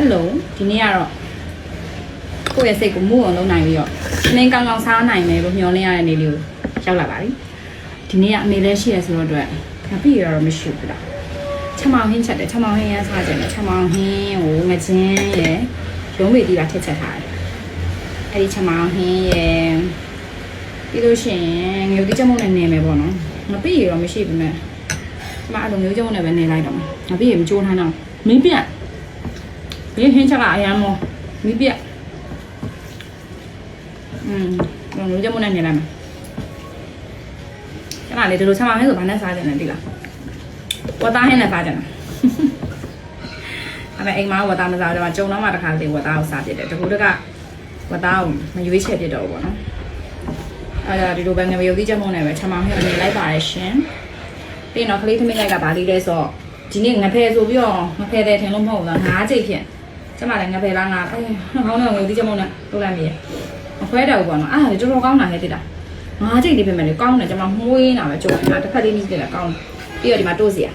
ဟယ်လိုဒီနေ့ကတော့ကိုယ့်ရဲ့စိတ်ကိုမူအောင်လုပ်နိုင်ပြီးတော့မင်းကောင်းကောင်းစားနိုင်မယ်လို့မျှော်လင့်ရတဲ့နေ့လေးကိုရောက်လာပါပြီဒီနေ့ကအမေလည်းရှိရဆိုတော့အတွက်မပြည့်ရတော့မရှိဘူးလားချက်မောင်ဟင်းချက်တယ်ချက်မောင်ဟင်းရမ်းစားကြတယ်ချက်မောင်ဟင်းကိုငချင်းရယ်ရုံးမေတီးပါထည့်ချက်ထားတယ်အဲ့ဒီချက်မောင်ဟင်းရယ်ပြီးလို့ရှိရင်ငရုတ်တိချက်မုံနဲ့နေမယ်ပေါ့နော်မပြည့်ရတော့မရှိဘူးမဲ့ဒီမှာအဲ့လိုမျိုးချက်မုံနဲ့ပဲနေလိုက်တော့မှာမပြည့်ရမကြိုးထားတော့မင်းပြတ် ဒီဟင်းချက်ကအရမ်းမောမင်းပြတ်อืมငရုတ်ချက်မုံနဲ့နေလိုက်မှာအဲ့ဒါလေဒီလိုချက်မောင်ဟင်းဆိုဘာနဲ့စားကြတယ်လဲသိလားဝတ်သားဟင်းနဲ့စားကြတယ်အဲ့မဲ့အိမ်မှာဝတ်သားမစားတော့မှကြုံတော့မှတစ်ခါတည်းဝတ်သားကိုစားပြစ်တယ်တကူတကဝတ်သားကိုမရွေးချယ်ပြစ်တော့ဘူးပေါ့နော်အဲ့ဒါဒီလိုပဲငွေရုပ်သီးချက်မုံနဲ့ပဲချမောင်ဟင်းအနေလိုက်ပါတယ်ရှင်ပြီးတော့ကလေးသမီးလိုက်ကဗာလေးလဲဆိုတော့ဒီနေ့ငဖယ်ဆိုပြီးတော့ငဖယ်တယ်ထင်လို့မဟုတ်ဘူးလားငါးကြိတ်ဖြင့် ကျမလည်းငဖယ်လားငါအဲခေါင်းတော့ငွေရုပ်သီးချက်မုံနဲ့လုပ်လိုက်မိရမခွဲတော့ဘူးပေါ့နော်အဲ့ဒါတော်တော်ကောင်းတာဟဲ့တိတာငါးကြိတ်လေးပြင်မယ်လေကောင်းတယ်ကျမမှုေးနေတာပဲကြုံနေတာတစ်ဖက်လေးမြည်တယ်ကောင်းပြီးတော့ဒီမှာတိုးစီရ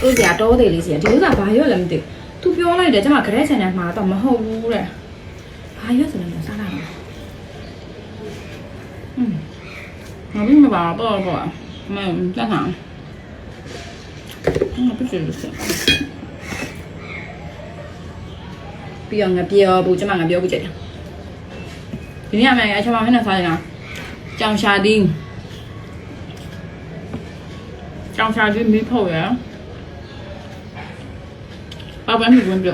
သူ့စရာတောသေးလေးစီရဒီဥစ္စာဘာရွက်လဲမသိဘူးသူပြောလိုက်တယ်ကျမဂရက်ချန်နယ်မှာတော့မဟုတ်ဘူးတဲ့ဘာရွက်ဆိုလဲမစားလိုက်ဘူးอืมငါပြီးမပါတော့တော့မင်းတက်ဆောင်ငါပြည့်စုံလို့ဆက် ပြီးတော့ငါပြောဘူးကျမငါပြောဘူးကြည့်တယ်ဒီနေ့အမေအချမဟင်းနဲ့စားရအောင်ကြောင်ရှာ丁ကြောင်ရှာ丁မီးဖို့ရဘာပဲမြင်ဝင်ပြ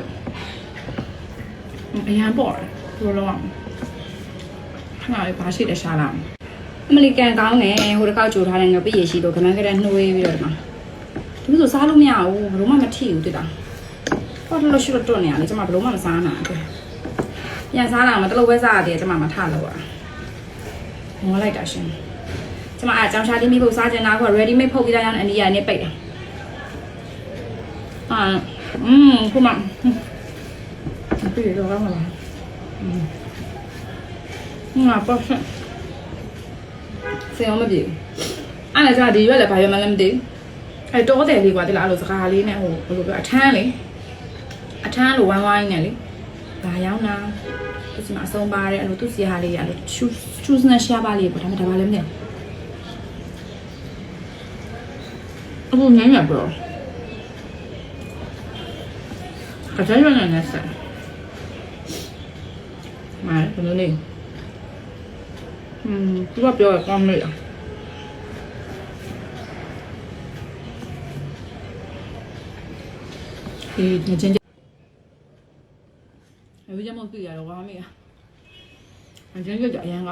အရန်ပေါ့ဘယ်လိုလဲခဏလေးဘာရှိတယ်ရှာလာအမလီကန်ကောင်းတယ်ဟိုတစ်ခေါက်ကြိုထားတဲ့ငပိရရှိလို့ခဏခဏနှွေးပြီးတော့ဒီမှာဒီလိုစားလို့မရဘူးဘယ်လိုမှမထိဘူးတိတာ ဟောတလို့ရှိတော့တွတ်နေရလေကျမဘယ်လိုမှမစားနိုင်ဘူးပြန်စားလာမှတလို့ပဲစားရတယ်ကျမမထလို့อ่ะမောလိုက်တာရှင်ကျမအားကြောင်ရှာတင်းမိဖို့စားချင်တာက ready made ဖုတ်ပြီးသားရအောင်အနီးရနေပိတ်တာအာ อืมခုမှပြည့်တော့မှာလားอืมငါပေါ့ဆက်စေအောင်မပြေဘူးအဲ့ဒါကြဒီရွက်လည်းဘာရွက်မှလည်းမသိဘူးအဲ့တော့တယ်လေးကွာဒီလားအဲ့လိုစကားလေးနဲ့ဟိုဘယ်လိုပြောအထမ်းလေ အထမ်းလိုဝိုင်းဝိုင်းနဲ့လေဘာရောက်နာသူစီမအဆုံးပါတယ်အဲ့လိုသူစီဟာလေးရအဲ့လိုချူချူစနရှာပါလေးပေါ့ဒါမှဒါပါလည်းမသိဘူးအခုညညပြောအကြမ်းရနေဆက်မိုင်းဘယ်လိုလဲอืมသူကပြောရကောင်းလို့ရဒီညချင်းချင်းအ ဝိဇ္ဇမပြရတော့ဝါမေးအကျဉ်းကြအရင်က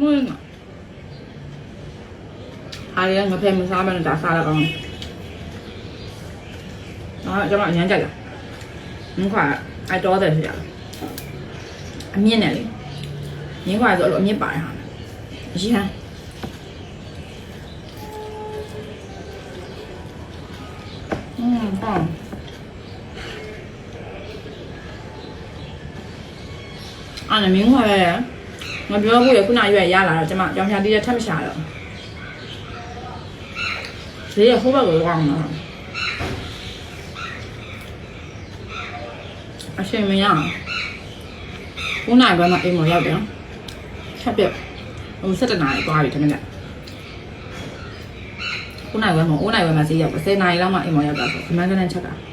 မွေးငါအားရငါဖဲမစားမနဲ့ဒါစားရကောင်းအာကျွန်မအရင်ကြက်လာမြင်းခွာအဲတော့တယ်ဆိုရအမြင့်နဲ့လေမြင်းခွာဆိုအဲ့လိုအမြင့်ပါတယ်ဟာအရန်อืม အဲ့ဒါမြင်းခွာပဲငါပြောဖို့ရခုနရွက်ရလာတော့ကျမကြောင်ချာတီးတဲ့ထက်မရှာတော့ဈေးရဟိုဘက်ကိုကောင်းတော့အရှင်မရအောင်9နိုင်ပဲမှအိမ်မရောက်တယ်ချက်ပြဟို7နာရီသွားပြီတမင်က9နိုင်ပဲမ9နိုင်ပဲမှဈေးရောက်10နာရီလောက်မှအိမ်မရောက်တာဆိုအမှန်ကန်ချက်ကဟွန်းဆင်းပါခ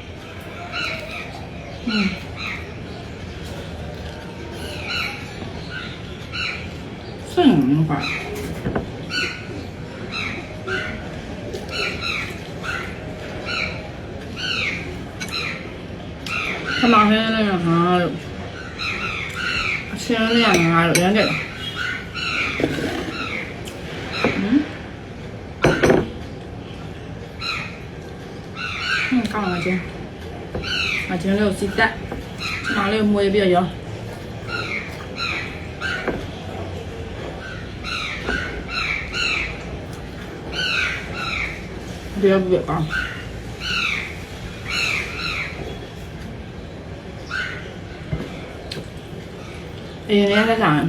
မောင်းဟင်းနဲ့ဟာလို့အရှင်နဲ့ငါတို့ရမ်း တယ်ဟမ်ဟင်းကောင်းပါချင်းအချင်းလေးကိုစစ်တက်နားလေးမွေးပြရောပြောပြပါအရင်လည်း ကစား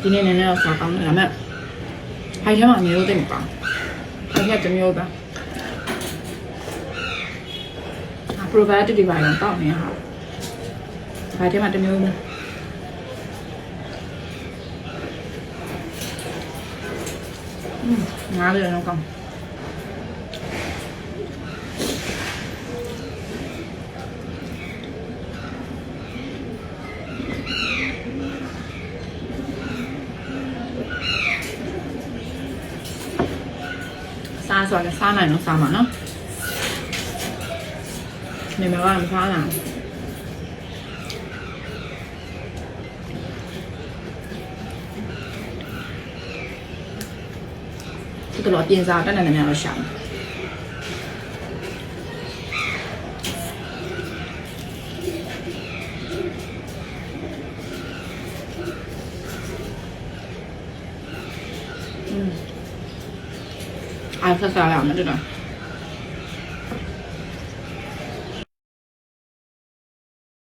ဒီနေ့နည်းနည်းတော့စားကောင်းတယ်ဒါပေမဲ့ဟိုက်ထဲမှာမျိုးသိမ့်မကောင်းဟိုက်ကတစ်မျိုးပဲအ probiotic တွေပါတော့တောက်နေဟာဒါထဲမှာတစ်မျိုးမျိုးอืมငါလည်းတော့ကောင်း စားဆိုတော့စားနိုင်တော့စားမှာနော်နေမကမစားနိုင်ဒီကတော့ပြင်စားတက် နေနေတော့ရှာမယ်อื